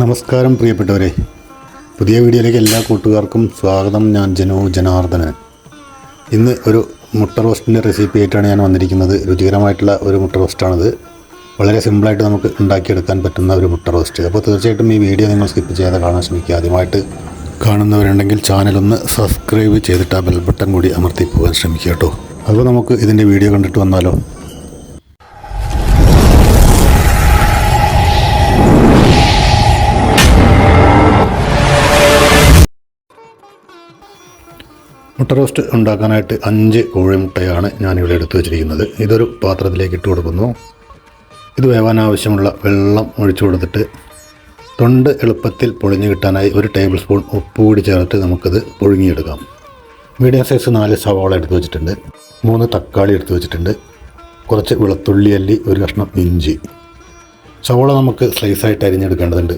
നമസ്കാരം പ്രിയപ്പെട്ടവരെ. പുതിയ വീഡിയോയിലേക്ക് എല്ലാ കൂട്ടുകാർക്കും സ്വാഗതം. ഞാൻ ജനു ജനാർദ്ദനൻ. ഇന്ന് ഒരു മുട്ട റോസ്റ്റിന്റെ റെസിപ്പി ആയിട്ടാണ് ഞാൻ വന്നിരിക്കുന്നത്. രുചികരമായിട്ടുള്ള ഒരു മുട്ട റോസ്റ്റാണിത്. വളരെ സിമ്പിളായിട്ട് നമുക്ക് ഉണ്ടാക്കിയെടുക്കാൻ പറ്റുന്ന ഒരു മുട്ട റോസ്റ്റ്. അപ്പോൾ തീർച്ചയായിട്ടും ഈ വീഡിയോ നിങ്ങൾ സ്കിപ്പ് ചെയ്യാതെ കാണാൻ ശ്രമിക്കുക. ആദ്യമായിട്ട് കാണുന്നവരുണ്ടെങ്കിൽ ചാനലൊന്ന് സബ്സ്ക്രൈബ് ചെയ്തിട്ട് ആ ബെൽ ബട്ടൺ കൂടി അമർത്തി പോകാൻ ശ്രമിക്കുക കേട്ടോ. അപ്പോൾ നമുക്ക് ഇതിന്റെ വീഡിയോ കണ്ടിട്ട് വന്നാലോ? റോസ്റ്റ് ഉണ്ടാക്കാനായിട്ട് അഞ്ച് കോഴിമുട്ടയാണ് ഞാനിവിടെ എടുത്തു വച്ചിരിക്കുന്നത്. ഇതൊരു പാത്രത്തിലേക്ക് ഇട്ട് കൊടുക്കുന്നു. ഇത് വേവാൻ ആവശ്യമുള്ള വെള്ളം ഒഴിച്ചു കൊടുത്തിട്ട് തൊണ്ട് എളുപ്പത്തിൽ പൊളിഞ്ഞു കിട്ടാനായി ഒരു ടേബിൾ സ്പൂൺ ഉപ്പ് കൂടി ചേർത്ത് നമുക്കത് പുഴുങ്ങിയെടുക്കാം. മീഡിയം സൈസ് നാല് സവാള എടുത്തു വെച്ചിട്ടുണ്ട്. മൂന്ന് തക്കാളി എടുത്തു വെച്ചിട്ടുണ്ട്. കുറച്ച് വെളുത്തുള്ളി അല്ലി ഒരു കഷ്ണം ഇഞ്ചി. സവാള നമുക്ക് സ്ലൈസായിട്ട് അരിഞ്ഞെടുക്കേണ്ടതുണ്ട്.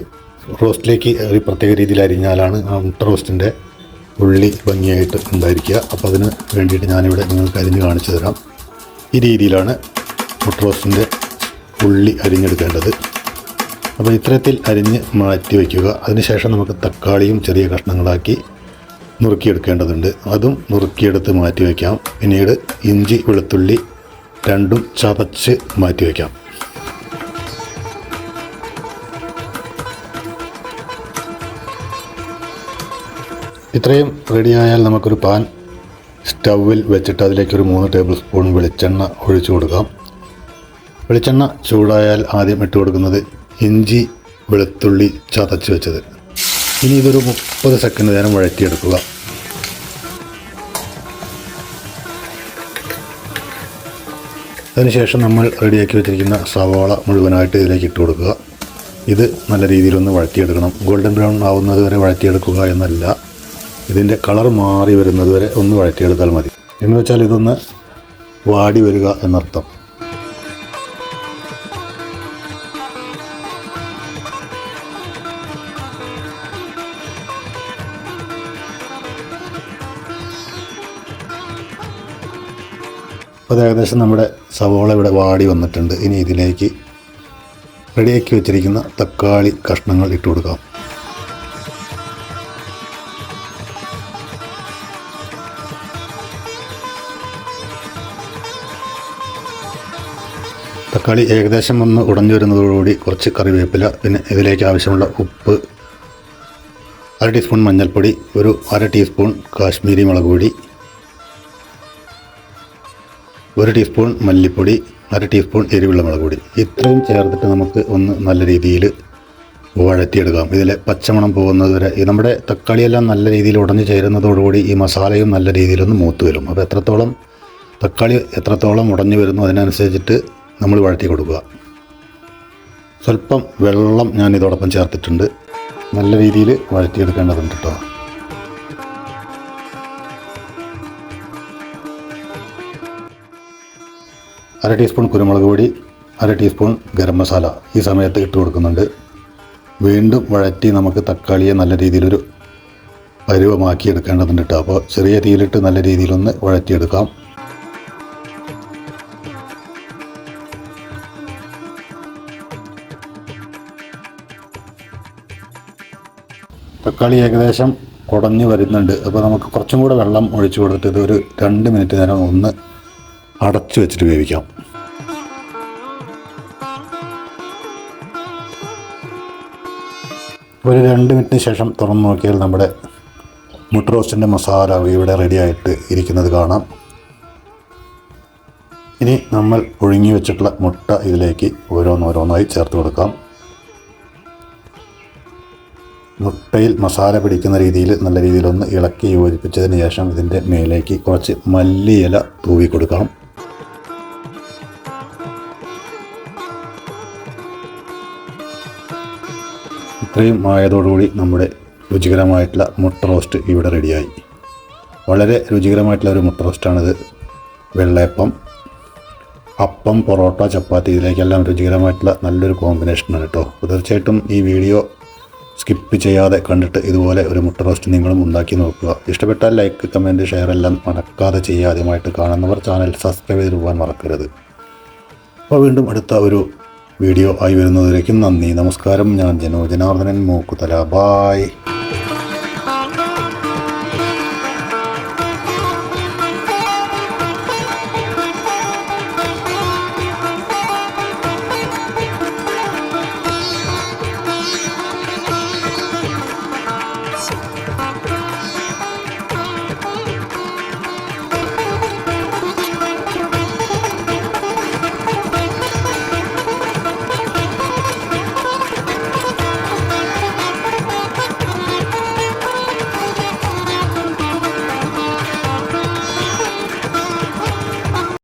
റോസ്റ്റിലേക്ക് ഒരു പ്രത്യേക രീതിയിൽ അരിഞ്ഞാലാണ് മുട്ട റോസ്റ്റിന്റെ ഉള്ളി ഭംഗിയായിട്ട് ഉണ്ടായിരിക്കുക. അപ്പോൾ അതിന് വേണ്ടിയിട്ട് ഞാനിവിടെ നിങ്ങൾക്ക് അരിഞ്ഞ് കാണിച്ചു തരാം. ഈ രീതിയിലാണ് മുട്ട ഉള്ളി അരിഞ്ഞെടുക്കേണ്ടത്. അപ്പോൾ ഇത്തരത്തിൽ അരിഞ്ഞ് മാറ്റി വയ്ക്കുക. അതിനുശേഷം നമുക്ക് തക്കാളിയും ചെറിയ കഷ്ണങ്ങളാക്കി നുറുക്കിയെടുക്കേണ്ടതുണ്ട്. അതും നുറുക്കിയെടുത്ത് മാറ്റി വയ്ക്കാം. പിന്നീട് ഇഞ്ചി വെളുത്തുള്ളി രണ്ടും ചതച്ച് മാറ്റി വയ്ക്കാം. ഇത്രയും റെഡിയായാൽ നമുക്കൊരു പാൻ സ്റ്റൗവിൽ വെച്ചിട്ട് അതിലേക്ക് ഒരു മൂന്ന് ടേബിൾ സ്പൂൺ വെളിച്ചെണ്ണ ഒഴിച്ചു കൊടുക്കാം. വെളിച്ചെണ്ണ ചൂടായാൽ ആദ്യം ഇട്ട് കൊടുക്കുന്നത് ഇഞ്ചി വെളുത്തുള്ളി ചതച്ച് വെച്ചത്. ഇനി ഇതൊരു മുപ്പത് സെക്കൻഡ് നേരം വഴറ്റിയെടുക്കുക. അതിനുശേഷം നമ്മൾ റെഡിയാക്കി വെച്ചിരിക്കുന്ന സവാള മുഴുവനായിട്ട് ഇതിലേക്ക് ഇട്ട് കൊടുക്കുക. ഇത് നല്ല രീതിയിലൊന്ന് വഴറ്റിയെടുക്കണം. ഗോൾഡൻ ബ്രൗൺ ആവുന്നത് വരെ വഴറ്റിയെടുക്കുക എന്നല്ല. ഇതിന്റെ കളർ മാറി വരുന്നത് വരെ ഒന്ന് വഴറ്റിയെടുത്താൽ മതി. എന്ന് വെച്ചാൽ ഇതൊന്ന് വാടി വരിക എന്നർത്ഥം. അത് ഏകദേശം നമ്മുടെ സവോള ഇവിടെ വാടി വന്നിട്ടുണ്ട്. ഇനി ഇതിലേക്ക് റെഡിയാക്കി വെച്ചിരിക്കുന്ന തക്കാളി കഷ്ണങ്ങൾ ഇട്ട് കൊടുക്കാം തക്കാളി ഏകദേശം ഒന്ന് ഉടഞ്ഞു വരുന്നതോടുകൂടി കുറച്ച് കറിവേപ്പില പിന്നെ ഇതിലേക്ക് ആവശ്യമുള്ള ഉപ്പ് അര ടീസ്പൂൺ മഞ്ഞൾപ്പൊടി ഒരു അര ടീസ്പൂൺ കാശ്മീരി മുളക് പൊടി ഒരു ടീസ്പൂൺ മല്ലിപ്പൊടി അര ടീസ്പൂൺ എരിവുള്ള മുളക് പൊടി. ഇത്രയും ചേർത്തിട്ട് നമുക്ക് ഒന്ന് നല്ല രീതിയിൽ വഴറ്റിയെടുക്കാം. ഇതിലെ പച്ചമണം പോകുന്നത് വരെ നമ്മുടെ തക്കാളിയെല്ലാം നല്ല രീതിയിൽ ഉടഞ്ഞു ചേരുന്നതോടുകൂടി ഈ മസാലയും നല്ല രീതിയിലൊന്ന് മൂത്ത് വരും. അപ്പോൾ എത്രത്തോളം തക്കാളി എത്രത്തോളം ഉടഞ്ഞു വരുന്നു അതിനനുസരിച്ചിട്ട് നമ്മൾ വഴറ്റി കൊടുക്കുക. സ്വല്പം വെള്ളം ഞാൻ ഇതോടൊപ്പം ചേർത്തിട്ടുണ്ട്. നല്ല രീതിയിൽ വഴറ്റിയെടുക്കേണ്ടതുണ്ട് കേട്ടോ. അര ടീസ്പൂൺ കുരുമുളക് പൊടി അര ടീസ്പൂൺ ഗരം മസാല ഈ സമയത്ത് ഇട്ട് കൊടുക്കുന്നുണ്ട്. വീണ്ടും വഴറ്റി നമുക്ക് തക്കാളിയെ നല്ല രീതിയിലൊരു പരുവമാക്കി എടുക്കേണ്ടതുണ്ട് കേട്ടോ. അപ്പോൾ ചെറിയ തീയിലിട്ട് നല്ല രീതിയിലൊന്ന് വഴറ്റിയെടുക്കാം. തക്കാളി ഏകദേശം കുടഞ്ഞ് വരുന്നുണ്ട്. അപ്പോൾ നമുക്ക് കുറച്ചും കൂടെ വെള്ളം ഒഴിച്ചു കൊടുത്തിട്ട് ഒരു രണ്ട് മിനിറ്റ് നേരം ഒന്ന് അടച്ചു വെച്ചിട്ട് വേവിക്കാം. ഒരു രണ്ട് മിനിറ്റിന് ശേഷം തുറന്നു നോക്കിയാൽ നമ്മുടെ മുട്ട റോസ്റ്റിന്റെ മസാല ഇവിടെ റെഡിയായിട്ട് ഇരിക്കുന്നത് കാണാം. ഇനി നമ്മൾ പുഴുങ്ങി വെച്ചിട്ടുള്ള മുട്ട ഇതിലേക്ക് ഓരോന്നോരോന്നായി ചേർത്ത് കൊടുക്കാം. മുട്ടയിൽ മസാല പിടിക്കുന്ന രീതിയിൽ നല്ല രീതിയിലൊന്ന് ഇളക്കി യോജിപ്പിച്ചതിന് ശേഷം ഇതിന്റെ മേലേക്ക് കുറച്ച് മല്ലിയില തൂവി കൊടുക്കണം. ഇത്രയും ആയതോടുകൂടി നമ്മുടെ രുചികരമായിട്ടുള്ള മുട്ട റോസ്റ്റ് ഇവിടെ റെഡിയായി. വളരെ രുചികരമായിട്ടുള്ള ഒരു മുട്ട റോസ്റ്റാണിത്. വെള്ളയപ്പം അപ്പം പൊറോട്ട ചപ്പാത്തി ഇതിലേക്കെല്ലാം രുചികരമായിട്ടുള്ള നല്ലൊരു കോമ്പിനേഷനാണ് കേട്ടോ. തീർച്ചയായിട്ടും ഈ വീഡിയോ സ്കിപ്പ് ചെയ്യാതെ കണ്ടിട്ട് ഇതുപോലെ ഒരു മുട്ട റോസ്റ്റ് നിങ്ങളും ഉണ്ടാക്കി നോക്കുക. ഇഷ്ടപ്പെട്ടാൽ ലൈക്ക് കമന്റ് ഷെയർ എല്ലാം മറക്കാതെ ചെയ്യുക. ആദ്യമായിട്ട് കാണുന്നവർ ചാനൽ സബ്സ്ക്രൈബ് ചെയ്ത് പോകാൻ മറക്കരുത്. അപ്പോൾ വീണ്ടും അടുത്ത ഒരു വീഡിയോ ആയി വരുന്നതിലേക്കും നന്ദി. നമസ്കാരം. ഞാൻ ജനോ ജനാർദ്ദനൻ. മൂക്കുതല. ബായ്